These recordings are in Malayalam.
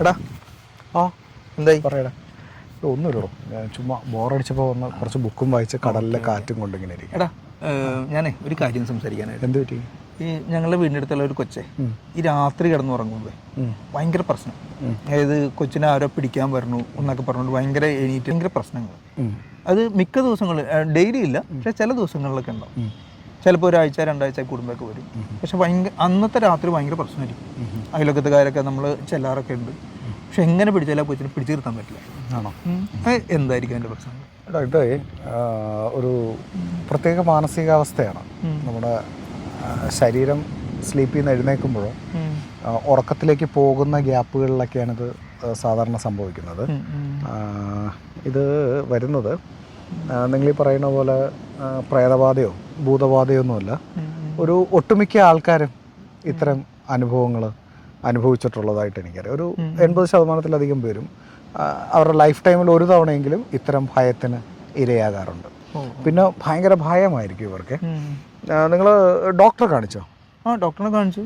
എടാ. ആ എന്തായി? പറയടാ. ഒന്നുമില്ലടോ. ഞാൻ ചുമ്മാ ബോറടിച്ചപ്പോൾ വന്ന് കുറച്ച് ബുക്കും വായിച്ച് കടലിലെ കാറ്റും കൊണ്ട് ഇങ്ങനെ ഇരിക്കും എടാ ഞാനേ ഒരു കാര്യം സംസാരിക്കാനായിട്ട്. എന്ത് പറ്റി? ഈ ഞങ്ങളുടെ വീടിനടുത്തുള്ള അടുത്തുള്ള ഒരു കൊച്ചെ ഈ രാത്രി കിടന്നുറങ്ങുമ്പോൾ ഉറങ്ങുന്നത് ഭയങ്കര പ്രശ്നം. അതായത് കൊച്ചിനെ ആരോ പിടിക്കാൻ വരണു എന്നൊക്കെ പറഞ്ഞുകൊണ്ട് ഭയങ്കര എണീറ്റ് ഭയങ്കര പ്രശ്നങ്ങൾ. അത് മിക്ക ദിവസങ്ങളിൽ ഡെയിലി ഇല്ല പക്ഷെ ചില ദിവസങ്ങളിലൊക്കെ ഉണ്ടാവും. ചിലപ്പോൾ ഒരാഴ്ച രണ്ടാഴ്ച കുടുംബമൊക്കെ വരും. പക്ഷെ ഭയങ്കര അന്നത്തെ രാത്രി ഭയങ്കര പ്രശ്നമായിരിക്കും. അയലൊക്കത്തുകാരൊക്കെ നമ്മൾ ചെല്ലാറൊക്കെ ഉണ്ട്. പക്ഷെ എങ്ങനെ പിടിച്ചാലും ആ കൊച്ചിനെ പിടിച്ചു നിർത്താൻ പറ്റില്ല. ആണോ? എന്തായിരിക്കും അതിന്റെ പ്രശ്നം? ഇത് ഒരു പ്രത്യേക മാനസികാവസ്ഥയാണ്. നമ്മുടെ ശരീരം സ്ലീപ്പിൽ നിന്ന് എഴുന്നേൽക്കുമ്പോഴോ ഉറക്കത്തിലേക്ക് പോകുന്ന ഗ്യാപ്പുകളിലൊക്കെയാണ് ഇത് സാധാരണ സംഭവിക്കുന്നത്. ഇത് വരുന്നത് നിങ്ങൾ ഈ പറയുന്ന പോലെ പ്രേതബാധയോ ഭൂതബാധയോ ഒന്നുമല്ല ഉം, ഉം. ഒരു ഒട്ടുമിക്ക ആൾക്കാരും ഇത്തരം അനുഭവങ്ങൾ അനുഭവിച്ചിട്ടുള്ളതായിട്ട് എനിക്കറിയാം. ഒരു എൺപത് ശതമാനത്തിലധികം പേരും അവരുടെ ലൈഫ് ടൈമിൽ ഒരു തവണയെങ്കിലും ഇത്തരം ഭയത്തിന് ഇരയാകാറുണ്ട്. പിന്നെ ഭയങ്കര ഭയമായിരിക്കും ഇവർക്ക്. നിങ്ങൾ ഡോക്ടറെ കാണിച്ചോ? ആ ഡോക്ടറിനെ കാണിച്ചു.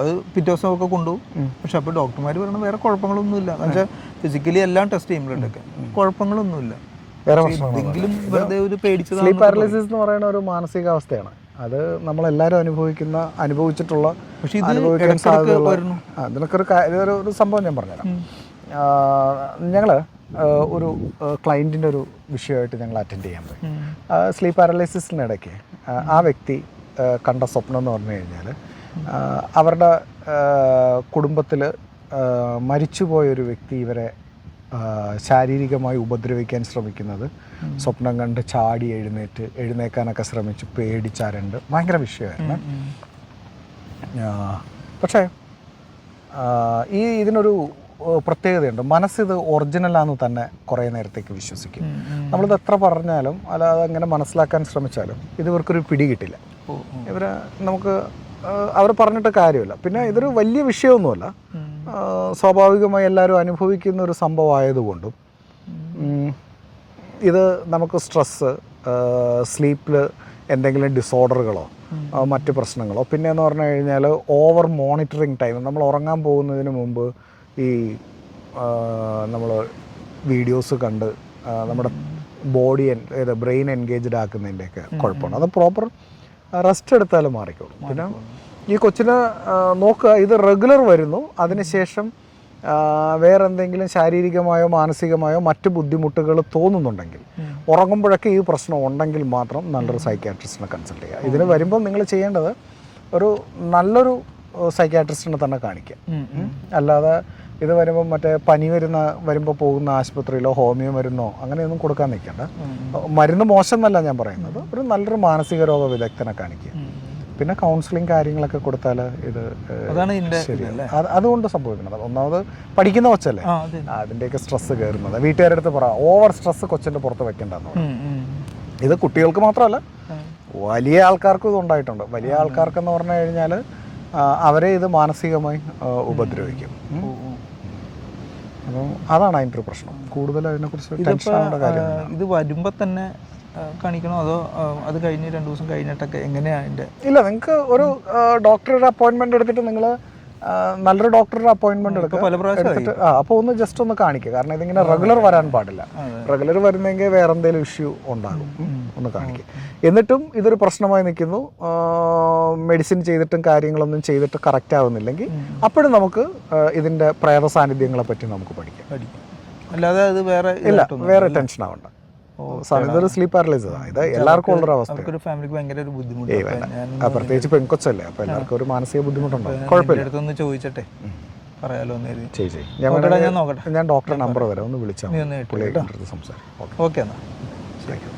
അത് പിറ്റേ ദിവസം ഒക്കെ കൊണ്ടുപോകും പക്ഷെ അപ്പോൾ ഡോക്ടർമാർ പറയുന്നത് വേറെ കുഴപ്പങ്ങളൊന്നുമില്ല. എന്ന് വെച്ചാൽ ഫിസിക്കലി എല്ലാം ടെസ്റ്റ് ചെയ്യുമ്പോഴൊക്കെ കുഴപ്പങ്ങളൊന്നുമില്ല. വേറെ സ്ലീപ്പ് പാരലിസിസ് എന്ന് പറയുന്ന ഒരു മാനസികാവസ്ഥയാണ്. അത് നമ്മളെല്ലാരും അനുഭവിക്കുന്ന അനുഭവിച്ചിട്ടുള്ള അനുഭവിക്കാൻ സാധ്യതയുള്ള ഇതിനൊക്കെ ഒരു ഒരു സംഭവം ഞാൻ പറഞ്ഞുതരാം. ഞങ്ങൾ ഒരു ക്ലയന്റിന്റെ ഒരു വിഷയമായിട്ട് ഞങ്ങൾ അറ്റൻഡ് ചെയ്യാൻ പോയി. സ്ലീപ്പ് പാരലൈസിസിനിടയ്ക്ക് ആ വ്യക്തി കണ്ട സ്വപ്നം എന്ന് പറഞ്ഞു കഴിഞ്ഞാൽ അവരുടെ കുടുംബത്തിൽ മരിച്ചുപോയ ഒരു വ്യക്തി ഇവരെ ശാരീരികമായി ഉപദ്രവിക്കാൻ ശ്രമിക്കുന്നത്. സ്വപ്നം കണ്ട് ചാടി എഴുന്നേറ്റ് എഴുന്നേക്കാനൊക്കെ ശ്രമിച്ച് പേടിച്ചാരുണ്ട് ഭയങ്കര വിഷയമായിരുന്നു. പക്ഷേ ഈ ഇതിനൊരു പ്രത്യേകതയുണ്ട്. മനസ്സിത് ഒറിജിനലാന്ന് തന്നെ കുറേ നേരത്തേക്ക് വിശ്വസിക്കും. നമ്മളിത് എത്ര പറഞ്ഞാലും അല്ലാതെ അങ്ങനെ മനസ്സിലാക്കാൻ ശ്രമിച്ചാലും ഇത് ഇവർക്കൊരു പിടി കിട്ടില്ല. ഓ. നമുക്ക് അവർ പറഞ്ഞിട്ട് കാര്യമില്ല. പിന്നെ ഇതൊരു വലിയ വിഷയമൊന്നുമല്ല. സ്വാഭാവികമായി എല്ലാവരും അനുഭവിക്കുന്ന ഒരു സംഭവമായതുകൊണ്ടും ഇത് നമുക്ക് സ്ട്രെസ്സ് സ്ലീപ്പിൽ എന്തെങ്കിലും ഡിസോർഡറുകളോ മറ്റ് പ്രശ്നങ്ങളോ പിന്നെ എന്ന് പറഞ്ഞു കഴിഞ്ഞാൽ ഓവർ മോണിറ്ററിങ് ടൈം നമ്മൾ ഉറങ്ങാൻ പോകുന്നതിന് മുമ്പ് ഈ നമ്മൾ വീഡിയോസ് കണ്ട് നമ്മുടെ ബോഡി ഏത് ബ്രെയിൻ എൻഗേജ്ഡ് ആക്കുന്നതിന്റെയൊക്കെ കുഴപ്പമാണ് അത് പ്രോപ്പർ റെസ്റ്റ് എടുത്താലും മാറിക്കോളും. പിന്നെ ഈ കൊച്ചിന് നോക്കുക. ഇത് റെഗുലർ വരുന്നു. അതിനുശേഷം വേറെ എന്തെങ്കിലും ശാരീരികമായോ മാനസികമായോ മറ്റ് ബുദ്ധിമുട്ടുകൾ തോന്നുന്നുണ്ടെങ്കിൽ ഉറങ്ങുമ്പോഴൊക്കെ ഈ പ്രശ്നം ഉണ്ടെങ്കിൽ മാത്രം നല്ലൊരു സൈക്യാട്രിസ്റ്റിനെ കൺസൾട്ട് ചെയ്യുക. ഇതിന് വരുമ്പോൾ നിങ്ങൾ ചെയ്യേണ്ടത് ഒരു നല്ലൊരു സൈക്യാട്രിസ്റ്റിനെ തന്നെ കാണിക്കുക. അല്ലാതെ ഇത് വരുമ്പോൾ മറ്റേ പനി വരുന്ന വരുമ്പോൾ പോകുന്ന ആശുപത്രിയിലോ ഹോമിയോ മരുന്നോ അങ്ങനെയൊന്നും കൊടുക്കാൻ നിൽക്കേണ്ട. മരുന്ന് മോശം എന്നല്ല ഞാൻ പറയുന്നത്. ഒരു നല്ലൊരു മാനസിക രോഗ വിദഗ്ധനെ കാണിക്കുക. പിന്നെ കൗൺസിലിംഗ് കാര്യങ്ങളൊക്കെ കൊടുത്താൽ ഇത് അതുകൊണ്ട് സംഭവിക്കുന്നത്. ഒന്നാമത് പഠിക്കുന്ന കൊച്ചല്ലേ? അതിന്റെയൊക്കെ സ്ട്രെസ് കയറുന്നത്. വീട്ടുകാരുടെ അടുത്ത് പറ ഓവർ സ്ട്രെസ് കൊച്ചിന്റെ പുറത്ത് വെക്കേണ്ടെന്ന്. ഇത് കുട്ടികൾക്ക് മാത്രമല്ല വലിയ ആൾക്കാർക്കും ഇത് ഉണ്ടായിട്ടുണ്ട്. വലിയ ആൾക്കാർക്കെന്ന് പറഞ്ഞു കഴിഞ്ഞാൽ അവരെ ഇത് മാനസികമായി ഉപദ്രവിക്കും. അപ്പം അതാണ് അതിന്റെ ഒരു പ്രശ്നം. കൂടുതൽ അതിനെക്കുറിച്ച് ടെൻഷൻ ഇതിപ്പോ ആവേണ്ട കാര്യം ഇത് വരുമ്പോൾ തന്നെ കാണിക്കണോ? അതോ അത് കഴിഞ്ഞ് രണ്ടു ദിവസം കഴിഞ്ഞിട്ടൊക്കെ എങ്ങനെയാണ് അതിന്റെ ഇല്ല നിങ്ങൾക്ക് ഒരു ഡോക്ടറുടെ അപ്പോയിൻമെന്റ് എടുത്തിട്ട് നിങ്ങൾ നല്ലൊരു ഡോക്ടറുടെ അപ്പോയിൻമെന്റ് എടുക്കുക പല പ്രാവശ്യം ആ അപ്പോൾ ഒന്ന് ജസ്റ്റ് ഒന്ന് കാണിക്കുക കാരണം ഇതിങ്ങനെ റെഗുലർ വരാൻ പാടില്ല. റെഗുലർ വരുന്നെങ്കിൽ വേറെ എന്തെങ്കിലും ഇഷ്യൂ ഉണ്ടാകും. ഒന്ന് കാണിക്കുക എന്നിട്ടും ഇതൊരു പ്രശ്നമായി നിൽക്കുന്നു. മെഡിസിൻ ചെയ്തിട്ടും കാര്യങ്ങളൊന്നും ചെയ്തിട്ട് കറക്റ്റ് ആവുന്നില്ലെങ്കിൽ അപ്പോഴും നമുക്ക് ഇതിന്റെ ഇതിന്റെ പ്രേത സാന്നിധ്യങ്ങളെ പറ്റി നമുക്ക് പഠിക്കാം. അല്ലാതെ അത് വേറെ ഇല്ല വേറെ ടെൻഷൻ ആവണ്ട. ഇതൊരു സ്ലീപ്പ് പാരലൈസ് ഇത് എല്ലാവർക്കും ഉള്ളൊരു അവസ്ഥ പ്രത്യേകിച്ച് പെൺകൊച്ചല്ലേ അപ്പോൾ എല്ലാവർക്കും ഒരു മാനസിക ബുദ്ധിമുട്ടുണ്ടോ? കുഴപ്പമില്ല. ചോദിച്ചട്ടെ. പറയാലോ. ഞാൻ ഡോക്ടറെ നമ്പർ തരാം ഒന്ന് വിളിച്ചാൽ ഓക്കെ. എന്നാൽ എന്നാ.